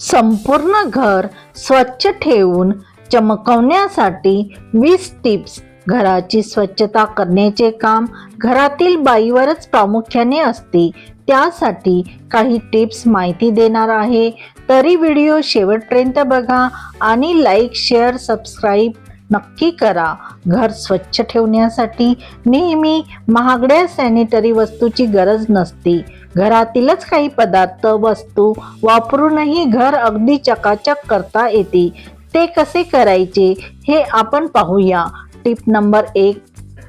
संपूर्ण घर स्वच्छ ठेवून चमकवण्यासाठी वीस टिप्स घराची स्वच्छता करण्याचे काम घरातील बाईवरच प्रामुख्याने असते. त्यासाठी काही टिप्स माहिती देणार आहे. तरी व्हिडिओ शेवटपर्यंत बघा आणि लाईक शेअर सबस्क्राईब नक्की करा. घर स्वच्छ ठेवण्यासाठी नेहमी महागड्या सॅनिटरी वस्तूची गरज नसते. घरातीलच काही पदार्थ वस्तू वापरूनही घर अगदी चकाचक करता येते. ते कसे करायचे हे आपण पाहूया. टिप नंबर एक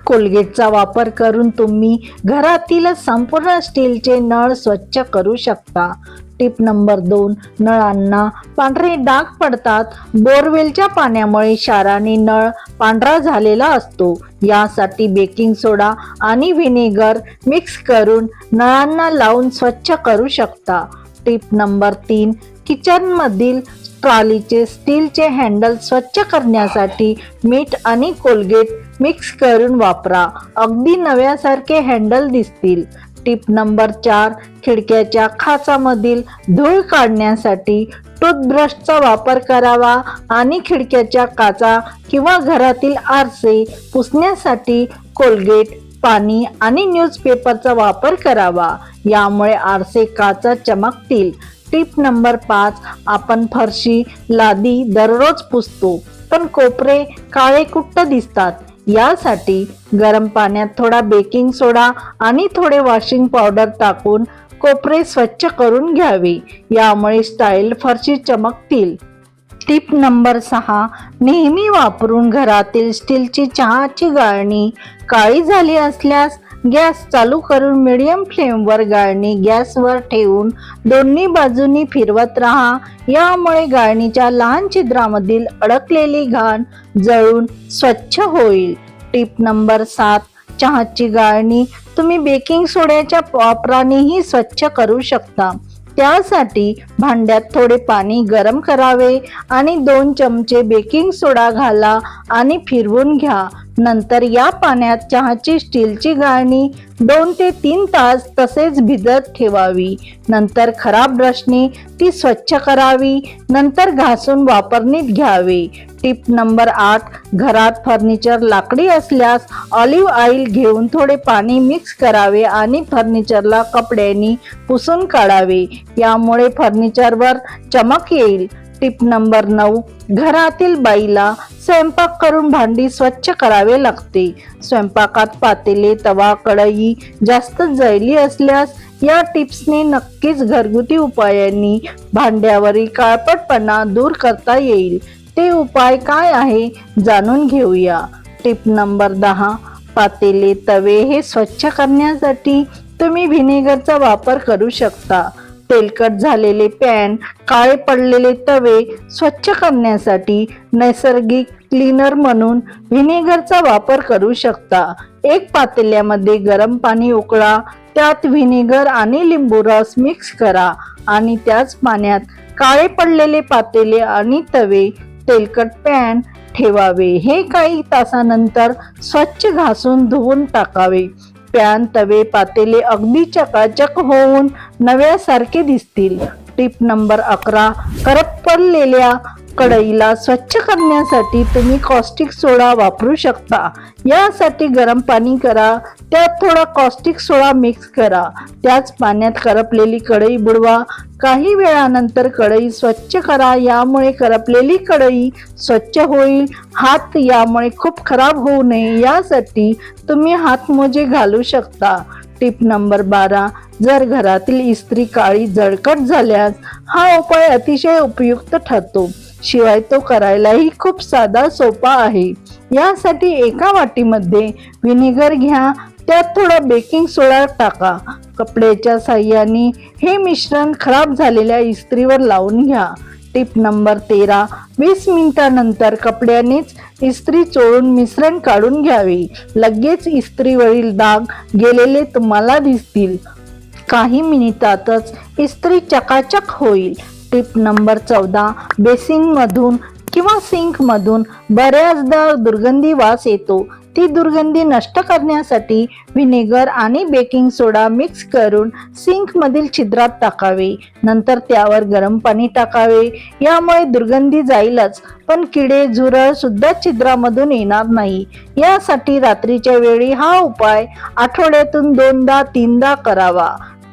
कोलगेटचा वापर करून तुम्ही घरातील संपूर्ण स्टीलचे नळ स्वच्छ करू शकता. टिप नंबर दोन नळांना पांढरे डाग पडतात. बोरवेलच्या पाण्यामुळे शाराने नळ पांढरा झालेला असतो. यासाठी बेकिंग सोडा आणि व्हिनेगर मिक्स करून नळांना लावून स्वच्छ करू शकता. टिप नंबर तीन किचनमधील ट्रॉलीचे स्टीलचे हँडल स्वच्छ करण्यासाठी मीठ आणि कोलगेट मिक्स करून वापरा. अगदी नव्यासारखे हँडल दिसतील. टिप नंबर चार खिडक्याच्या खाचामधील धूळ काढण्यासाठी टूथब्रशचा वापर करावा आणि खिडक्याच्या काचा किंवा घरातील आरसे पुसण्यासाठी कोलगेट पाणी आणि न्यूजपेपरचा वापर करावा. यामुळे आरसे काचा चमकतील. टिप नंबर पाच आपण फरशी लादी दररोज पुसतो. पण कोपरे काळे कुट्ट दिसतात. यासाठी गरम पाण्यात थोडा बेकिंग सोडा आणि थोडे वॉशिंग पावडर टाकून कोपरे स्वच्छ करून घ्यावे. यामुळे स्टाईल फरशी चमकतील. टिप नंबर सहा नेहमी वापरून घरातील स्टीलची चहाची गाळणी काळी झाली असल्यास गॅस चालू करून मिडियम फ्लेमवर गाळणी गॅसवर ठेवून दोन्ही बाजूनी फिरवत राहा. यामुळे गाळणीच्या लहान छिद्रामधील अडकलेली घाण जळून स्वच्छ होईल. टिप नंबर सात चहाची गाळणी. तुम्ही बेकिंग सोड्याच्या वापरानेही स्वच्छ करू शकता. त्यासाठी भांड्यात थोडे पाणी गरम करावे आणि दोन चमचे बेकिंग सोडा घाला आणि फिरवून घ्या. नंतर या पाण्यात चहाची स्टीलची गाळणी दोन ते तीन तास तसेच भिजत ठेवावी. नंतर खराब ब्रशने ती स्वच्छ करावी. नंतर घासून वापरणीत घ्यावे. टिप नंबर आठ घरात फर्निचर लाकडी असल्यास ऑलिव्ह ऑइल घेऊन थोडे पाणी मिक्स करावे आणि फर्निचरला कपड्यांनी पुसून काढावे. यामुळे फर्निचरवर चमक येईल. टिप नंबर नऊ घरातील बाईला स्वयंपाक करून भांडी स्वच्छ करावे लागते. स्वयंपाकात पातेले तवा कढई जास्त जळली असल्यास या टिप्सने नक्कीच घरगुती उपायांनी भांड्यावरील काळपटपणा दूर करता येईल. ते उपाय काय आहे जाणून घेऊया. टिप नंबर दहा पातेले तवे हे स्वच्छ करण्यासाठी तुम्ही व्हिनेगरचा वापर करू शकता. तेलकट झालेले पॅन काळे पडलेले तवे स्वच्छ करण्यासाठी नैसर्गिक क्लीनर म्हणून व्हिनेगरचा वापर करू शकता. एक पातेल्यामध्ये गरम पाणी उकळा त्यात व्हिनेगर आणि लिंबू रस मिक्स करा आणि त्याच पाण्यात काळे पडलेले पातेले आणि तवे तेलकट पॅन ठेवावे. हे काही तासानंतर स्वच्छ घासून धुवून टाकावे. पॅन तवे पातेले अगदी चकाचक होऊन नव्यासारखे दिसतील. टिप नंबर अकरा करपलेल्या कढईला स्वच्छ करण्यासाठी तुम्ही कॉस्टिक सोडा वापरू शकता. यासाठी गरम पाणी करा त्यात थोडा कॉस्टिक सोडा मिक्स करा. त्याच पाण्यात करपलेली कढई बुडवा. काही वेळानंतर कढई स्वच्छ करा यामुळे करपलेली कढई स्वच्छ होईल. हात यामुळे खूप खराब होऊ नये यासाठी तुम्ही हातमोजे घालू शकता. टिप नंबर बारा जर घरातील इस्त्री काळी जळकट झाल्यास हा उपाय अतिशय उपयुक्त ठरतो. शिवाय तो करायलाही खूप साधा सोपा आहे. यासाठी एका वाटीमध्ये व्हिनेगर घ्या त्यात थोडा बेकिंग सोडा टाका. कपड्याच्या साह्याने हे मिश्रण खराब झालेल्या इस्त्रीवर लावून घ्या. टिप नंबर तेरा वीस मिनिटानंतर कपड्यानेच इस्त्री चोळून मिश्रण काढून घ्यावे. लगेच इस्त्रीवरील दाग गेलेले तुम्हाला दिसतील. काही मिनिटातच इस्त्री चकाचक होईल. टिप नंबर चौदा बेसिनमधून किंवा सिंकमधून बऱ्याचदा दुर्गंधी वास येतो. ती दुर्गंधी नष्ट करण्यासाठी व्हिनेगर आणि बेकिंग सोडा मिक्स करून सिंकमधील छिद्रात टाकावे. नंतर त्यावर गरम पाणी टाकावे. यामुळे दुर्गंधी जाईलच पण किडे झुरळ सुद्धा छिद्रामधून येणार नाही. यासाठी रात्रीच्या वेळी हा उपाय आठवड्यातून दोनदा तीनदा करावा.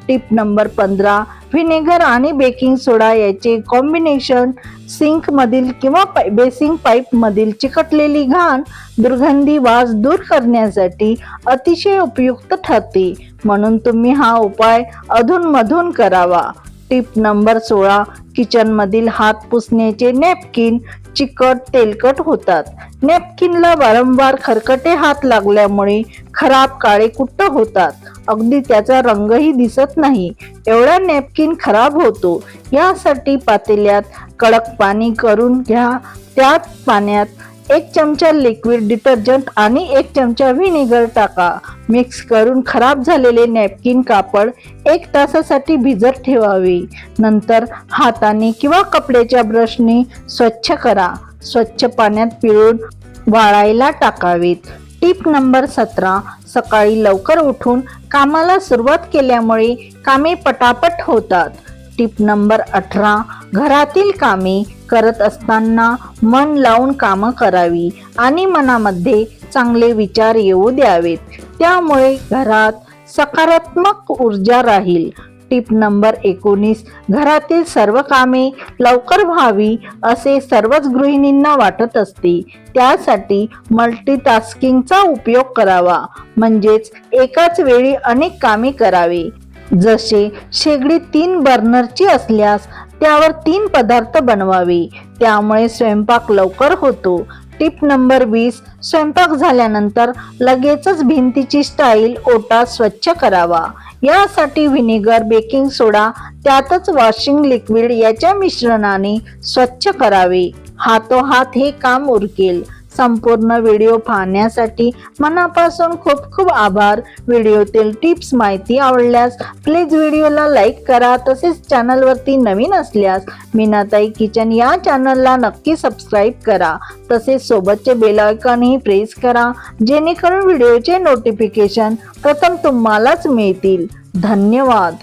टिप नंबर पंधरा व्हिनेगर आणि बेकिंग सोडा याचे कॉम्बिनेशन सिंक मधील किंवा पाय- बेसिंग पाईप मधील चिकटलेली घाण दुर्गंधी वास दूर करण्यासाठी अतिशय उपयुक्त ठरते. म्हणून तुम्ही हा उपाय अधूनमधून करावा. टिप नंबर सोळा किचन मधील हात पुसण्याचे नॅपकिन चिकट तेलकट होतात. नॅपकिनला वारंवार खरकटे हात लागल्यामुळे खराब काळे कुट्ट होतात. अगदी त्याचा रंगही दिसत नाही. एवढा नॅपकिन खराब होतो. यासाठी पातेल्यात कडक पाणी करून घ्या. त्यात पाण्यात एक चमचा लिक्विड डिटर्जंट आणि एक चमचा व्हिनेगर टाका. मिक्स करून खराब झालेले नॅपकिन कापड एक तासासाठी भिजत ठेवावे. नंतर हाताने किंवा कपड्याच्या ब्रशने स्वच्छ करा. स्वच्छ पाण्यात पिळून वाळायला टाकावेत. टिप नंबर सतरा सकाळी लवकर उठून कामाला सुरुवात केल्यामुळे कामे पटापट होतात. टिप नंबर अठरा घरातील कामे करत असताना मन लावून कामं करावी आणि मनामध्ये चांगले विचार येऊ द्यावेत. त्यामुळे घरात सकारात्मक ऊर्जा राहील. टिप नंबर एकोणीस घरातील सर्व कामे लवकर व्हावी असे सर्वच गृहिणींना वाटत असते. त्यासाठी मल्टीटास्किंगचा उपयोग करावा. म्हणजेच एकाच वेळी अनेक कामे करावे. जसे शेगडी तीन बर्नरची असल्यास त्यावर तीन पदार्थ बनवावे. त्यामुळे स्वयंपाक लवकर होतो. टिप नंबर वीस स्वयंपाक झाल्यानंतर लगेचच भिंतीची स्टाईल ओटा स्वच्छ करावा. यासाठी व्हिनेगर बेकिंग सोडा त्यातच वॉशिंग लिक्विड याच्या मिश्रणाने स्वच्छ करावे. हातोहात हे काम उरकेल. संपूर्ण व्हिडिओ पाहण्यासाठी मनापासून खूप खूप आभार. व्हिडिओतील टिप्स माहिती आवडल्यास प्लीज व्हिडिओला लाईक करा तसेच चॅनलवरती नवीन असल्यास मीनाताई किचन या चॅनलला नक्की सबस्क्राईब करा. तसेच सोबतचे बेल आयकॉनही प्रेस करा जेणेकरून व्हिडिओचे नोटिफिकेशन प्रथम तुम्हालाच मिळतील. धन्यवाद.